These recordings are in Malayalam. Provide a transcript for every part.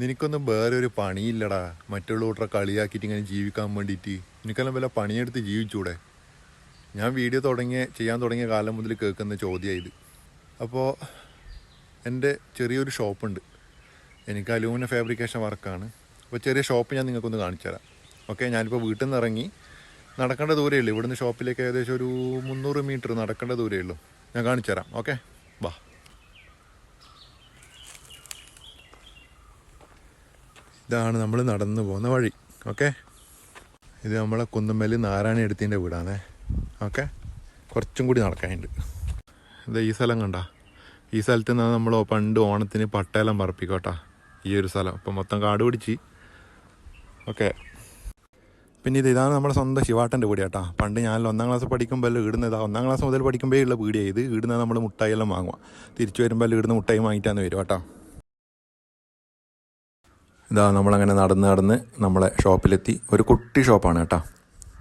നിനക്കൊന്നും വേറെ ഒരു പണിയില്ലടാ. മറ്റുള്ള കൂട്ടറെ കളിയാക്കിയിട്ട് ഇങ്ങനെ ജീവിക്കാൻ വേണ്ടിയിട്ട്. നിനക്കെല്ലാം വല്ല പണിയെടുത്ത് ജീവിച്ചൂടെ? ഞാൻ വീഡിയോ തുടങ്ങിയ ചെയ്യാൻ തുടങ്ങിയ കാലം മുതൽ കേൾക്കുന്ന ചോദ്യമായത് അപ്പോൾ എന്റെ ചെറിയൊരു ഷോപ്പുണ്ട്. എനിക്ക് അലൂമിന ഫാബ്രിക്കേഷൻ വർക്കാണ്. അപ്പോൾ ചെറിയ ഷോപ്പ് ഞാൻ നിങ്ങൾക്കൊന്ന് കാണിച്ചു തരാം ഓക്കെ ഞാനിപ്പോൾ വീട്ടിൽ നിന്ന് ഇറങ്ങി. നടക്കേണ്ട ദൂരമേ ഉള്ളൂ. ഇവിടുന്ന് ഷോപ്പിലേക്ക് ഏകദേശം ഒരു മുന്നൂറ് മീറ്റർ നടക്കേണ്ട ദൂരമേ ഉള്ളൂ. ഞാൻ കാണിച്ചു തരാം ഓക്കെ വാ. ഇതാണ് നമ്മൾ നടന്നു പോകുന്ന വഴി. ഓക്കെ? ഇത് നമ്മളെ കുന്നമ്മൽ നാരായണ എടുത്തിന്റെ വീടാണേ. ഓക്കെ? കുറച്ചും കൂടി നടക്കാനുണ്ട്. ഇത് ഈ സ്ഥലം കണ്ട. ഈ സ്ഥലത്ത് നിന്നാണ് നമ്മൾ പണ്ട് ഓണത്തിന് പട്ടയെല്ലാം പറപ്പിക്കോട്ടാ. ഈ ഒരു സ്ഥലം. അപ്പം മൊത്തം കാട് പിടിച്ച്. ഓക്കെ? പിന്നെ ഇത് ഇതാണ് നമ്മുടെ സ്വന്തം ശിവാട്ടന്റെ വീടാട്ടാ. പണ്ട് ഞാൻ ഒന്നാം ക്ലാസ് പഠിക്കുമ്പോൾ ഇടുന്നത്? ഒന്നാം ക്ലാസ് മുതൽ പഠിക്കുമ്പോഴേ ഉള്ള വീടിയാണ് ഇത്. ഇടുന്ന നമ്മൾ മുട്ടായി എല്ലാം വാങ്ങുക തിരിച്ചു വരുമ്പോൾ ഇടുന്ന മുട്ടായി വാങ്ങിയിട്ടാണ് വരും കേട്ടോ ഇതാ നമ്മളങ്ങനെ നടന്ന് നടന്ന് നമ്മളെ ഷോപ്പിലെത്തി. ഒരു കുട്ടി ഷോപ്പാണ് കേട്ടോ.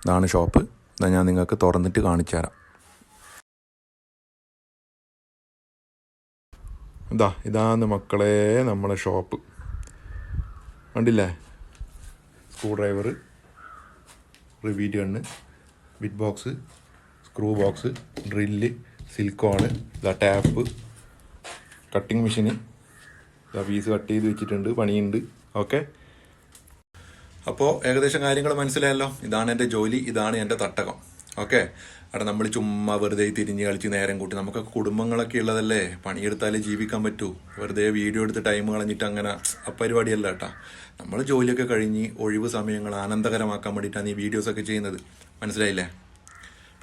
ഇതാണ് ഷോപ്പ്. ഇതാ ഞാൻ നിങ്ങൾക്ക് തുറന്നിട്ട് കാണിച്ചു തരാം. ഇതാ ഇതാണ് മക്കളെ നമ്മളെ ഷോപ്പ്. കണ്ടില്ലേ? സ്ക്രൂ ഡ്രൈവർ റിവീറ്റ് കണ്ണ് bit box screw box drill silicon ഇതാ ടാപ്പ് കട്ടിങ് മെഷീന് പീസ് കട്ട് ചെയ്ത് വെച്ചിട്ടുണ്ട് പണിയുണ്ട്. ഓക്കെ. അപ്പോൾ ഏകദേശം കാര്യങ്ങൾ മനസ്സിലായല്ലോ? ഇതാണ് എന്റെ ജോലി ഇതാണ് എന്റെ തട്ടകം. ഓക്കെ. അവിടെ നമ്മൾ ചുമ്മാ വെറുതെ തിരിഞ്ഞ് കളിച്ച് നേരം കൂട്ടി. നമുക്കൊക്കെ കുടുംബങ്ങളൊക്കെ ഉള്ളതല്ലേ? പണിയെടുത്താലേ ജീവിക്കാൻ പറ്റൂ. വെറുതെ വീഡിയോ എടുത്ത് ടൈം കളഞ്ഞിട്ട് അങ്ങനെ അപ്പരിപാടിയല്ല പരിപാടിയല്ല കേട്ടാ. നമ്മൾ ജോലിയൊക്കെ കഴിഞ്ഞ് ഒഴിവ് സമയങ്ങൾ ആനന്ദകരമാക്കാൻ വേണ്ടിയിട്ടാണ് ഈ വീഡിയോസൊക്കെ ചെയ്യുന്നത്. മനസ്സിലായില്ലേ?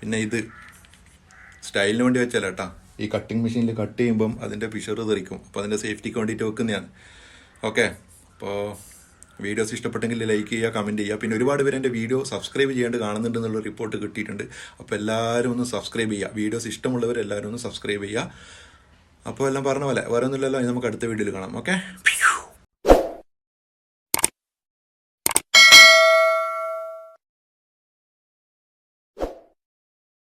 പിന്നെ ഇത് സ്റ്റൈലിന് വേണ്ടി വെച്ചല്ല കേട്ടാ. ഈ കട്ടിങ് മെഷീനിൽ കട്ട് ചെയ്യുമ്പം അതിന്റെ പിഷർ തെറിക്കും. അപ്പോൾ അതിന്റെ സേഫ്റ്റിക്ക് വേണ്ടിയിട്ട് വെക്കുന്നതാണ്. ഓക്കെ. അപ്പോൾ വീഡിയോസ് ഇഷ്ടപ്പെട്ടെങ്കിൽ ലൈക്ക് ചെയ്യുക കമന്റ് ചെയ്യുക. പിന്നെ ഒരുപാട് പേര് എന്റെ വീഡിയോ സബ്സ്ക്രൈബ് ചെയ്യാണ്ട് കാണുന്നുണ്ടെന്നുള്ള റിപ്പോർട്ട് കിട്ടിയിട്ടുണ്ട്. അപ്പോൾ എല്ലാവരും ഒന്ന് സബ്സ്ക്രൈബ് ചെയ്യുക. വീഡിയോസ് ഇഷ്ടമുള്ളവർ എല്ലാവരും ഒന്ന് സബ്സ്ക്രൈബ് ചെയ്യുക. അപ്പോൾ എല്ലാം പറഞ്ഞ പോലെ വേറെ ഒന്നുമില്ലല്ലോ. നമുക്ക് അടുത്ത വീഡിയോയിൽ കാണാം. ഓക്കെ?